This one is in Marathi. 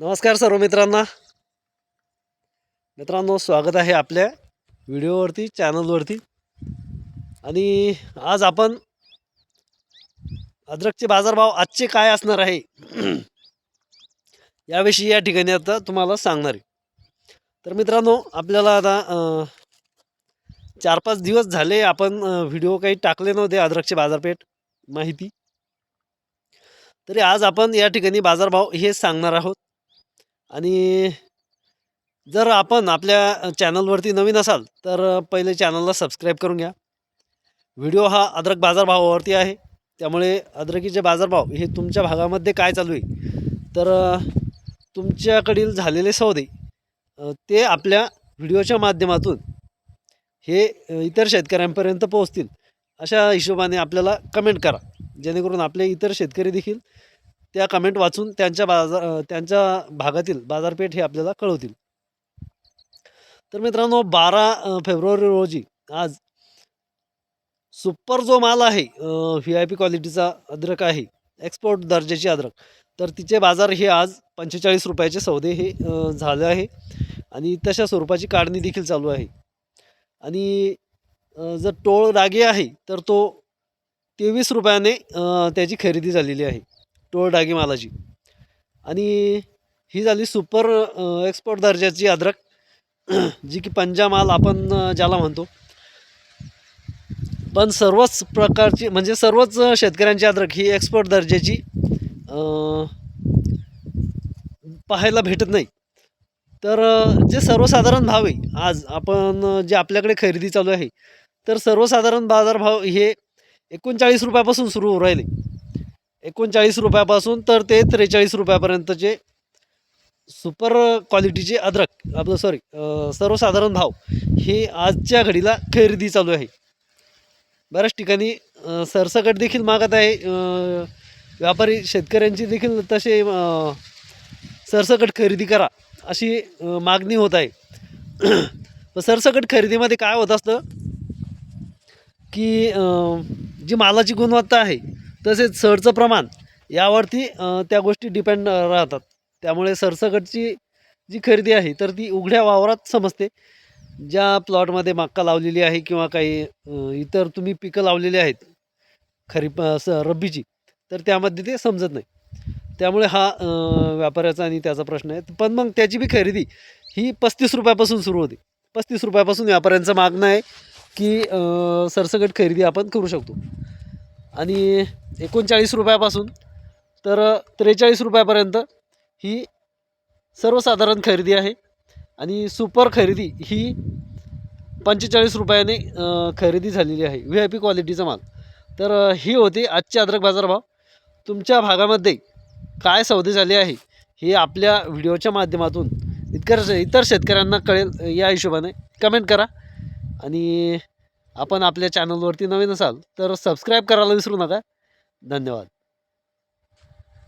नमस्कार सर्व मित्रांना. मित्रांनो स्वागत आहे आपल्या व्हिडिओवरती चॅनलवरती. आणि आज आपण अद्रकचे बाजारभाव आजचे काय असणार आहे याविषयी या ठिकाणी आता तुम्हाला सांगणार आहे. तर मित्रांनो आपल्याला आता चार पाच दिवस झाले आपण व्हिडिओ काही टाकले नव्हते अद्रकचे बाजारपेठ माहिती. तरी आज आपण या ठिकाणी बाजारभाव हे सांगणार आहोत. आणि जर आपण आपल्या चॅनलवरती नवीन असाल तर पहिले चॅनलला सबस्क्राईब करून घ्या. व्हिडिओ हा अद्रक बाजारभावावरती आहे. त्यामुळे अद्रकीचे बाजारभाव हे तुमच्या भागामध्ये काय चालू आहे? तर तुमच्याकडील झालेले सौदे ते आपल्या व्हिडिओच्या माध्यमातून हे इतर शेतकऱ्यांपर्यंत पोहोचतील. अशा हिशोबाने आपल्याला कमेंट करा. जेणेकरून आपले इतर शेतकरी देखील त्या कमेंट वाचून त्यांच्या बाजार त्यांच्या भागातील बाजारपेठ हे आपल्याला कळवतील. तर मित्रांनो बारा फेब्रुवारी रोजी आज सुपर जो माल आहे व्ही आय पी क्वालिटीचा अद्रक आहे एक्सपोर्ट दर्जाची अद्रक. तर तिचे बाजार हे आज पंचेचाळीस रुपयाचे सौदे हे झाले आहे आणि तशा स्वरूपाची काढणी देखील चालू आहे. आणि जर टोळ रागे आहे तर तो तेवीस रुपयाने त्याची खरेदी झालेली आहे. टोळ डागी मालाची. आणि ही झाली सुपर एक्सपोर्ट दर्जाची अद्रक जी की पंजा माल आपण ज्याला म्हणतो. पण सर्वच प्रकारची म्हणजे सर्वच शेतकऱ्यांची अद्रक ही एक्सपोर्ट दर्जाची पाहायला भेटत नाही. तर जे सर्वसाधारण भाव आहे आज आपण जे आपल्याकडे खरेदी चालू आहे तर सर्वसाधारण बाजारभाव हे एकोणचाळीस रुपयापासून सुरू होऊ राहिले. एकोणचाळीस रुपयापासून तर ते त्रेचाळीस रुपयापर्यंतचे सुपर क्वालिटीचे अद्रक आपलं सॉरी सर्वसाधारण भाव हे आजच्या घडीला खरेदी चालू आहे. बऱ्याच ठिकाणी सरसकट देखील मागत आहे व्यापारी शेतकऱ्यांची देखील तसे सरसकट खरेदी करा अशी मागणी होत आहे. सरसकट खरेदीमध्ये काय होत असतं की जी मालाची गुणवत्ता आहे तसेच सडचं प्रमाण यावरती त्या गोष्टी डिपेंड राहतात. त्यामुळे सरसकटची जी खरेदी आहे तर ती उघड्या वावरात समजते. ज्या प्लॉटमध्ये मक्का लावलेली आहे किंवा काही इतर तुम्ही पिकं लावलेली आहेत खरीप स रब्बीची तर त्यामध्ये ते समजत नाही. त्यामुळे हा व्यापाऱ्याचा आणि त्याचा प्रश्न आहे. पण मग त्याची बी खरेदी ही पस्तीस रुपयापासून सुरू होते. पस्तीस रुपयापासून व्यापाऱ्यांचं मागणं आहे की सरसकट खरेदी आपण करू शकतो. आणि एकोणचाळीस रुपयापासून तर त्रेचाळीस रुपयापर्यंत ही सर्वसाधारण खरेदी आहे. आणि सुपर खरेदी ही पंचेचाळीस रुपयाने खरेदी झालेली आहे. व्ही आय पी क्वालिटीचा माल. तर ही होती आजचे अद्रक बाजारभाव. तुमच्या भागामध्ये काय सौदे झाले आहे हे आपल्या व्हिडिओच्या माध्यमातून इतकर इतर शेतकऱ्यांना कळेल या हिशोबाने. कमेंट करा. आणि आपण आपल्या चॅनलवरती नवीन असाल तर सबस्क्राईब करायला विसरू नका. धन्यवाद.